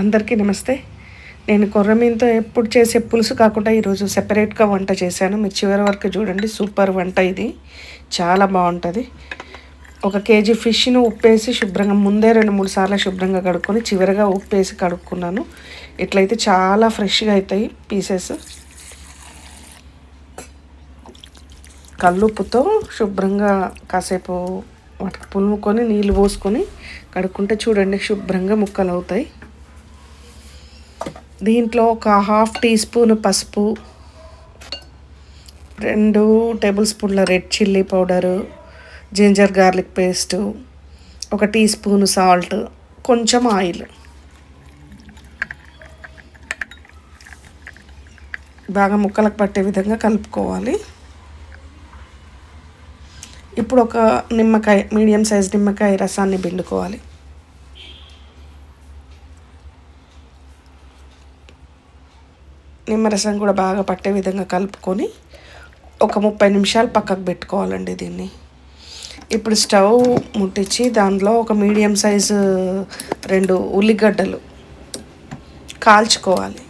అందరికీ నమస్తే. నేను కొర్రమీన్తో ఎప్పుడు చేసే పులుసు కాకుండా ఈరోజు సెపరేట్గా వంట చేశాను. మీరు చివరి వరకు చూడండి సూపర్ వంట ఇది. చాలా బాగుంటుంది. ఒక కేజీ ఫిష్ను ఉప్పేసి శుభ్రంగా ముందే రెండు మూడు సార్లు శుభ్రంగా కడుక్కొని చివరిగా ఉప్పేసి కడుక్కున్నాను. ఇట్లయితే చాలా ఫ్రెష్గా అవుతాయి పీసెస్. కల్లుప్పుతో శుభ్రంగా కాసేపు వాటికి పులుముకొని నీళ్ళు పోసుకొని కడుక్కుంటే చూడండి శుభ్రంగా ముక్కలు అవుతాయి దీంట్లో ఒక హాఫ్ టీ స్పూన్ పసుపు రెండు టేబుల్ స్పూన్ల red chilli powder ginger garlic paste ఒక టీ స్పూన్ సాల్ట్ కొంచెం ఆయిల్. బాగా ముక్కలకు పట్టే విధంగా కలుపుకోవాలి. ఇప్పుడు ఒక నిమ్మకాయ మీడియం సైజ్ నిమ్మకాయ రసాన్ని పిండుకోవాలి. నిమ్మరసం కూడా బాగా పట్టే విధంగా కలుపుకొని ఒక ముప్పై నిమిషాలు పక్కకు పెట్టుకోవాలండి దీన్ని. ఇప్పుడు స్టవ్ ముట్టించి దాంట్లో ఒక మీడియం సైజు రెండు ఉల్లిగడ్డలు కాల్చుకోవాలి.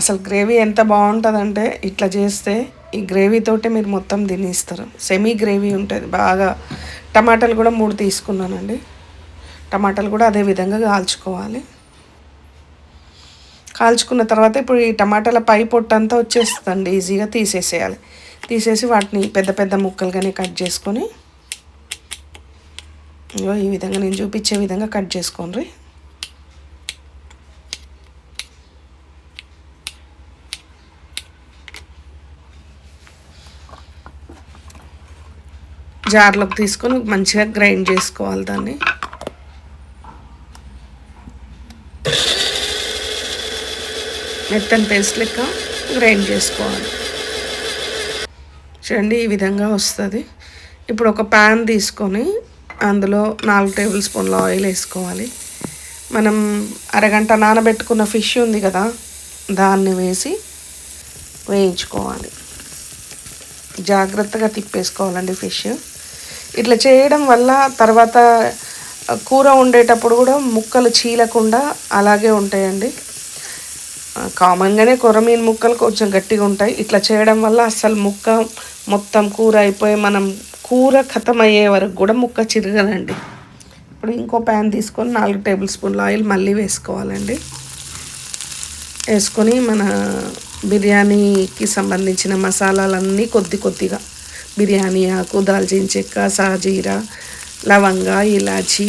అసలు గ్రేవీ ఎంత బాగుంటుందంటే ఇట్లా చేస్తే ఈ గ్రేవీతోటే మీరు మొత్తం తినేస్తారు. సెమీ గ్రేవీ ఉంటుంది. బాగా టమాటాలు కూడా మూడు తీసుకున్నానండి. టమాటాలు కూడా అదే విధంగా కాల్చుకోవాలి. కాల్చుకున్న తర్వాత ఇప్పుడు ఈ టమాటాల పై పొట్టంతా వచ్చేస్తుందండి ఈజీగా తీసేసేయాలి. తీసేసి వాటిని పెద్ద పెద్ద ముక్కలుగానే కట్ చేసుకొని ఇగో ఈ విధంగా నేను చూపించే విధంగా కట్ చేసుకోండి. జార్లోకి తీసుకొని మంచిగా గ్రైండ్ చేసుకోవాలి దాన్ని. మెత్తని పేస్ట్ లెక్క గ్రైండ్ చేసుకోవాలి. చూడండి ఈ విధంగా వస్తుంది. ఇప్పుడు ఒక ప్యాన్ తీసుకొని అందులో నాలుగు టేబుల్ స్పూన్ల ఆయిల్ వేసుకోవాలి. మనం అరగంట నానబెట్టుకున్న ఫిష్ ఉంది కదా దాన్ని వేసి వేయించుకోవాలి. జాగ్రత్తగా తిప్పేసుకోవాలండి ఫిష్. ఇట్లా చేయడం వల్ల తర్వాత కూర వండేటప్పుడు కూడా ముక్కలు చీలకుండా అలాగే ఉంటాయండి. కామన్గానే కొరమీన్ ముక్కలు కొంచెం గట్టిగా ఉంటాయి. ఇట్లా చేయడం వల్ల అసలు ముక్క మొత్తం కూర అయిపోయి మనం కూర ఖతం అయ్యే వరకు కూడా ముక్క చిరగదండి. ఇప్పుడు ఇంకో ప్యాన్ తీసుకొని నాలుగు టేబుల్ స్పూన్ల ఆయిల్ మళ్ళీ వేసుకోవాలండి. వేసుకొని మన బిర్యానీకి సంబంధించిన మసాలాలన్నీ కొద్ది కొద్దిగా బిర్యానీ ఆకు దాల్చిన చెక్క సాజీరా లవంగ ఇలాచి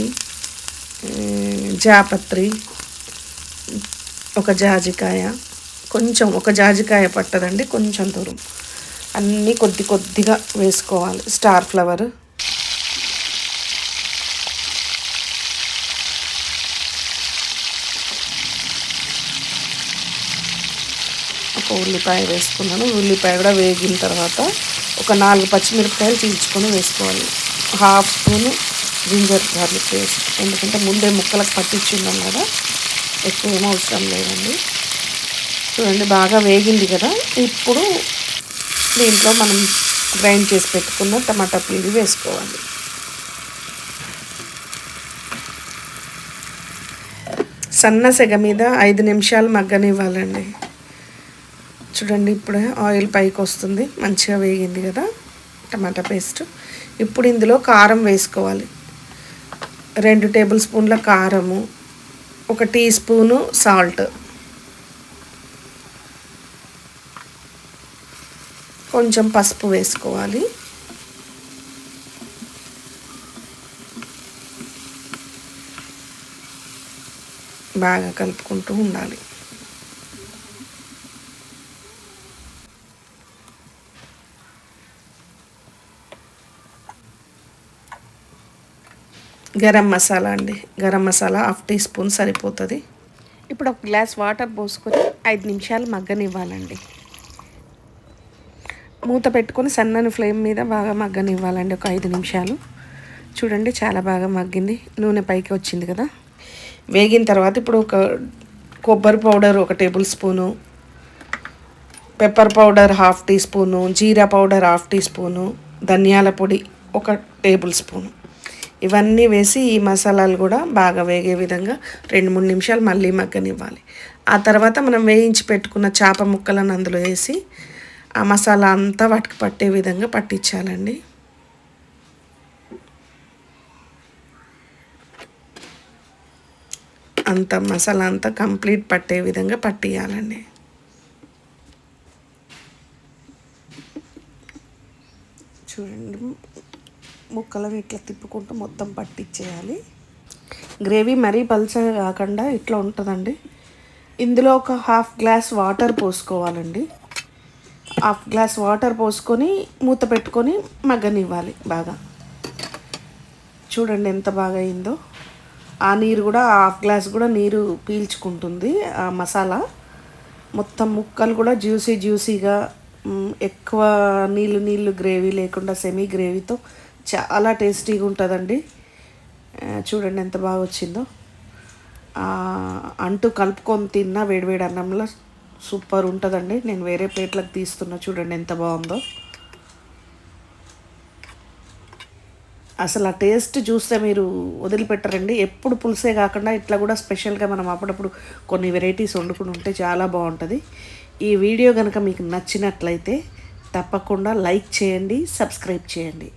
జాపత్రి ఒక జాజికాయ. కొంచెం ఒక జాజికాయ పట్టదండి కొంచెం దూరం అన్నీ కొద్ది కొద్దిగా వేసుకోవాలి. Star flower. ఒక ఉల్లిపాయ వేసుకున్నాను. ఉల్లిపాయ కూడా వేగిన తర్వాత ఒక నాలుగు పచ్చిమిరపకాయలు చీల్చుకొని వేసుకోవాలి. Half spoon ginger garlic paste. ఎందుకంటే ముందే ముక్కలకు పట్టించున్నాం కదా. ఎక్కువ ఏం అవసరం లేదండి. చూడండి బాగా వేగింది కదా. ఇప్పుడు దీంట్లో మనం గ్రైండ్ చేసి పెట్టుకున్న టమాటా పిండి వేసుకోవాలి. సన్న సెగ మీద ఐదు నిమిషాలు మగ్గనివ్వాలండి. చూడండి ఇప్పుడే ఆయిల్ పైకి వస్తుంది. మంచిగా వేగింది కదా టమాటా పేస్ట్. ఇప్పుడు ఇందులో కారం వేసుకోవాలి. రెండు టేబుల్ స్పూన్ల కారము ఒక టీ స్పూను సాల్ట్. కొంచెం పసుపు వేసుకోవాలి. బాగా కలుపుకుంటూ ఉండాలి. గరం మసాలా అండి. Garam masala half teaspoon సరిపోతుంది. ఇప్పుడు ఒక గ్లాస్ వాటర్ పోసుకొని ఐదు నిమిషాలు మగ్గనివ్వాలండి. మూత పెట్టుకొని సన్నని ఫ్లేమ్ మీద బాగా మగ్గనివ్వాలండి ఒక ఐదు నిమిషాలు. చూడండి చాలా బాగా మగ్గింది. నూనె పైకి వచ్చింది కదా. వేగిన తర్వాత ఇప్పుడు ఒక కొబ్బరి పౌడర్ ఒక tablespoon pepper powder half teaspoon జీరా పౌడర్ హాఫ్ టీ స్పూను ధనియాల పొడి ఒక టేబుల్ స్పూన్. ఇవన్నీ వేసి ఈ మసాలాలు కూడా బాగా వేగే విధంగా రెండు మూడు నిమిషాలు మళ్ళీ మగ్గనివ్వాలి. ఆ తర్వాత మనం వేయించి పెట్టుకున్న చేప ముక్కలను అందులో వేసి ఆ మసాలా అంతా వాటికి పట్టే విధంగా పట్టించాలండి. అంత మసాలా అంతా కంప్లీట్ పట్టే విధంగా పట్టియాలండి చూడండి ముక్కలను ఇట్లా తిప్పుకుంటూ మొత్తం పట్టించేయాలి గ్రేవీ మరీ పల్చగా కాకుండా ఇట్లా ఉంటుందండి. ఇందులో ఒక హాఫ్ గ్లాస్ వాటర్ పోసుకోవాలండి. హాఫ్ గ్లాస్ వాటర్ పోసుకొని మూత పెట్టుకొని మగ్గనివ్వాలి బాగా. చూడండి ఎంత బాగా అయిందో. ఆ నీరు కూడా హాఫ్ గ్లాస్ కూడా నీరు పీల్చుకుంటుంది ఆ మసాలా. మొత్తం ముక్కలు కూడా జ్యూసీ జ్యూసీగా ఎక్కువ నీళ్ళు నీళ్ళు గ్రేవీ లేకుండా సెమీ గ్రేవీతో చాలా టేస్టీగా ఉంటుందండి. చూడండి ఎంత బాగా వచ్చిందో. అంటూ కలుపుకొని తిన్నా వేడివేడి అన్నంలో సూపర్ ఉంటుందండి. నేను వేరే ప్లేట్లకు తీస్తున్నా చూడండి ఎంత బాగుందో. అసలు ఆ టేస్ట్ చూస్తే మీరు వదిలిపెట్టరండి. ఎప్పుడు పులుసే కాకుండా ఇట్లా కూడా స్పెషల్గా మనం అప్పుడప్పుడు కొన్ని వెరైటీస్ వండుకుని ఉంటే చాలా బాగుంటుంది. ఈ వీడియో కనుక మీకు నచ్చినట్లయితే తప్పకుండా లైక్ చేయండి సబ్స్క్రైబ్ చేయండి.